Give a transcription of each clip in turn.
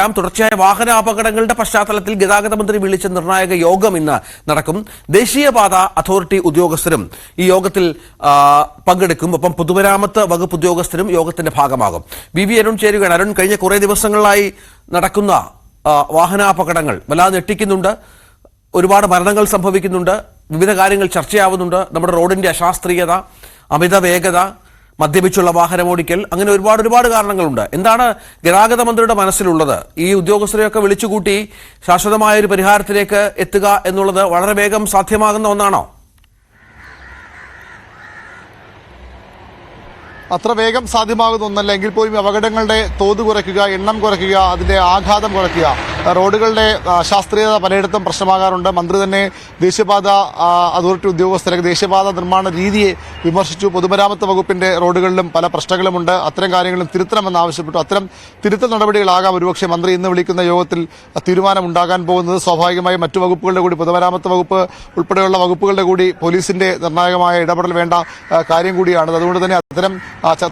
തുടർച്ചയായ വാഹന അപകടങ്ങളുടെ പശ്ചാത്തലത്തിൽ ഗതാഗത മന്ത്രി വിളിച്ച നിർണായക യോഗം ഇന്ന് നടക്കും. ദേശീയപാത അതോറിറ്റി ഉദ്യോഗസ്ഥരും ഈ യോഗത്തിൽ പങ്കെടുക്കും. ഒപ്പം പൊതുമരാമത്ത് വകുപ്പ് ഉദ്യോഗസ്ഥരും യോഗത്തിന്റെ ഭാഗമാകും. വി വി അരുൺ ചേരുകയാണ്. അരുൺ കഴിഞ്ഞ കുറേ ദിവസങ്ങളിലായി നടക്കുന്ന വാഹനാപകടങ്ങൾ വല്ലാതെ ഞെട്ടിക്കുന്നുണ്ട്. ഒരുപാട് മരണങ്ങൾ സംഭവിക്കുന്നുണ്ട്. വിവിധ കാര്യങ്ങൾ ചർച്ചയാവുന്നുണ്ട്. നമ്മുടെ റോഡിന്റെ അശാസ്ത്രീയത അമിത വേഗത മദ്യപിച്ചുള്ള വാഹനമോടിക്കൽ അങ്ങനെ ഒരുപാട് ഒരുപാട് കാരണങ്ങളുണ്ട്. എന്താണ് ഗതാഗത മന്ത്രിയുടെ മനസ്സിലുള്ളത്? ഈ ഉദ്യോഗസ്ഥരെയൊക്കെ വിളിച്ചുകൂട്ടി ശാശ്വതമായ ഒരു പരിഹാരത്തിലേക്ക് എത്തുക എന്നുള്ളത് വളരെ വേഗം സാധ്യമാകുന്ന ഒന്നാണോ? അത്ര വേഗം സാധ്യമാകുന്ന ഒന്നല്ല. എങ്കിൽ പോലും അപകടങ്ങളുടെ തോത് കുറയ്ക്കുക എണ്ണം കുറയ്ക്കുക അതിന്റെ ആഘാതം കുറയ്ക്കുക. റോഡുകളുടെ ശാസ്ത്രീയത പലയിടത്തും പ്രശ്നമാകാറുണ്ട്. മന്ത്രി തന്നെ ദേശീയപാത അതോറിറ്റി ഉദ്യോഗസ്ഥരെ ദേശീയപാത നിർമ്മാണ രീതിയെ വിമർശിച്ചു. പൊതുമരാമത്ത് വകുപ്പിന്റെ റോഡുകളിലും പല പ്രശ്നങ്ങളുമുണ്ട്. അത്തരം കാര്യങ്ങളും തിരുത്തണമെന്ന് ആവശ്യപ്പെട്ടു. അത്തരം തിരുത്തൽ നടപടികളാകാം ഒരുപക്ഷെ മന്ത്രി ഇന്ന് വിളിക്കുന്ന യോഗത്തിൽ തീരുമാനമുണ്ടാകാൻ പോകുന്നത്. സ്വാഭാവികമായും മറ്റു വകുപ്പുകളുടെ കൂടി പൊതുമരാമത്ത് വകുപ്പ് ഉൾപ്പെടെയുള്ള വകുപ്പുകളുടെ കൂടി പോലീസിന്റെ നിർണായകമായ ഇടപെടൽ വേണ്ട കാര്യം കൂടിയാണ് അതുകൊണ്ട് തന്നെ അത്തരം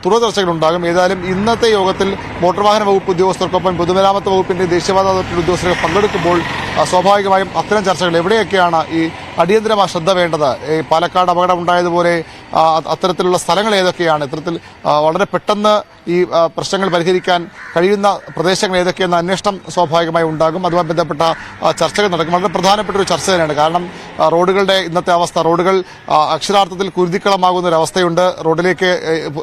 തുടർ ചർച്ചകളുണ്ടാകും ഏതായാലും ഇന്നത്തെ യോഗത്തിൽ മോട്ടോർ വാഹന വകുപ്പ് ഉദ്യോഗസ്ഥർക്കൊപ്പം പൊതുമരാമത്ത് വകുപ്പിന്റെ ദേശീയപാത അതോറിറ്റി ഉദ്യോഗസ്ഥർ പങ്കെടുക്കുമ്പോൾ സ്വാഭാവികമായും അത്തരം ചർച്ചകൾ എവിടെയൊക്കെയാണ് ഈ അടിയന്തരമായ ശ്രദ്ധ വേണ്ടത്? ഈ പാലക്കാട് അപകടം ഉണ്ടായതുപോലെ ആ, അത്തരത്തിലുള്ള സ്ഥലങ്ങൾ ഏതൊക്കെയാണ്? ഇത്തരത്തിൽ വളരെ പെട്ടെന്ന് ഈ പ്രശ്നങ്ങൾ പരിഹരിക്കാൻ കഴിയുന്ന പ്രദേശങ്ങൾ ഏതൊക്കെയെന്ന അന്വേഷണം സ്വാഭാവികമായി ഉണ്ടാകും. അതുമായി ബന്ധപ്പെട്ട ചർച്ചകൾ നടക്കും. വളരെ പ്രധാനപ്പെട്ട ഒരു ചർച്ച തന്നെയാണ്. കാരണം റോഡുകളുടെ ഇന്നത്തെ അവസ്ഥ റോഡുകൾ അക്ഷരാർത്ഥത്തിൽ കുരുതിക്കളമാകുന്ന ഒരു അവസ്ഥയുണ്ട്. റോഡിലേക്ക്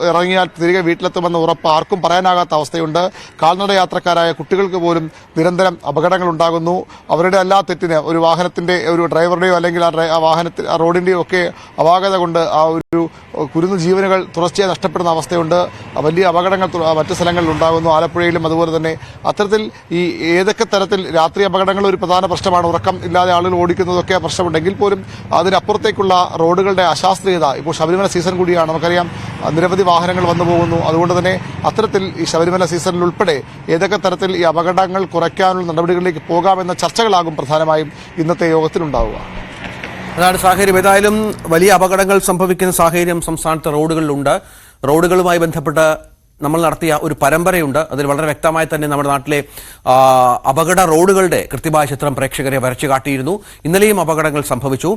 ഇറങ്ങിയാൽ തിരികെ വീട്ടിലെത്തുമെന്ന് ഉറപ്പ് ആർക്കും പറയാനാകാത്ത അവസ്ഥയുണ്ട്. കാൽനട യാത്രക്കാരായ കുട്ടികൾക്ക് പോലും നിരന്തരം അപകടങ്ങൾ ഉണ്ടാകുന്നു. അവരുടെ എല്ലാ തെറ്റിന് ഒരു വാഹനത്തിന്റെ ഒരു ഡ്രൈവറുടെയോ അല്ലെങ്കിൽ ആ വാഹനത്തിൽ ആ റോഡിന്റെയോ ഒക്കെ അപാകത കൊണ്ട് ആ ഒരു കുരുന്ന് ജീവനുകൾ തുടർച്ചയായി നഷ്ടപ്പെടുന്ന അവസ്ഥയുണ്ട്. വലിയ അപകടങ്ങൾ മറ്റ് സ്ഥലങ്ങളിൽ ഉണ്ടാകുന്നു. ആലപ്പുഴയിലും അതുപോലെ തന്നെ അത്തരത്തിൽ ഈ ഏതൊക്കെ തരത്തിൽ രാത്രി അപകടങ്ങൾ ഒരു പ്രധാന പ്രശ്നമാണ് ഉറക്കം ഇല്ലാതെ ആളുകൾ ഓടിക്കുന്നതൊക്കെ പ്രശ്നമുണ്ടെങ്കിൽ പോലും അതിനപ്പുറത്തേക്കുള്ള റോഡുകളുടെ അശാസ്ത്രീയത ഇപ്പോൾ ശബരിമല സീസൺ കൂടിയാണ്. നമുക്കറിയാം നിരവധി വാഹനങ്ങൾ വന്നു പോകുന്നു. അതുകൊണ്ട് തന്നെ അത്തരത്തിൽ ഈ ശബരിമല സീസണിൽ ഉൾപ്പെടെ ഏതൊക്കെ തരത്തിൽ ഈ അപകടങ്ങൾ കുറയ്ക്കാനുള്ള നടപടികളിലേക്ക് പോകാമെന്ന ചർച്ചകളാകും പ്രധാനമായും ഇന്നത്തെ യോഗത്തിലുണ്ടാവുക. അതാണ് സാഹചര്യം. ഏതായാലും വലിയ അപകടങ്ങൾ സംഭവിക്കുന്ന സാഹചര്യം സംസ്ഥാനത്തെ റോഡുകളിലുണ്ട്. റോഡുകളുമായി ബന്ധപ്പെട്ട് നമ്മൾ നടത്തിയ ഒരു പരമ്പരയുണ്ട്. അതിൽ വളരെ വ്യക്തമായി തന്നെ നമ്മുടെ നാട്ടിലെ അപകട റോഡുകളുടെ കൃത്യമായ ചിത്രം പ്രേക്ഷകരെ വരച്ചു കാട്ടിയിരുന്നു. ഇന്നലെയും അപകടങ്ങൾ സംഭവിച്ചു.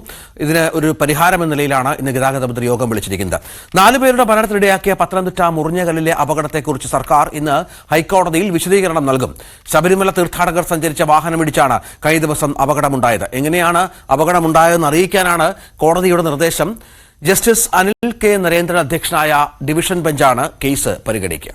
ഇതിന് ഒരു പരിഹാരം എന്ന നിലയിലാണ് ഇന്ന് ഗതാഗത മന്ത്രി യോഗം വിളിച്ചിരിക്കുന്നത്. നാലുപേരുടെ മരണത്തിനിടയാക്കിയ പത്തനംതിട്ട മുറിഞ്ഞകല്ലിലെ അപകടത്തെക്കുറിച്ച് സർക്കാർ ഇന്ന് ഹൈക്കോടതിയിൽ വിശദീകരണം നൽകും. ശബരിമല തീർത്ഥാടകർ സഞ്ചരിച്ച വാഹനം ഇടിച്ചാണ് കഴിഞ്ഞ ദിവസം അപകടമുണ്ടായത്. എങ്ങനെയാണ് അപകടമുണ്ടായതെന്ന് അറിയിക്കാനാണ് കോടതിയുടെ നിർദ്ദേശം. ജസ്റ്റിസ് അനിൽ കെ നരേന്ദ്രൻ അധ്യക്ഷനായ ഡിവിഷൻ ബെഞ്ചാണ് കേസ് പരിഗണിക്കുക.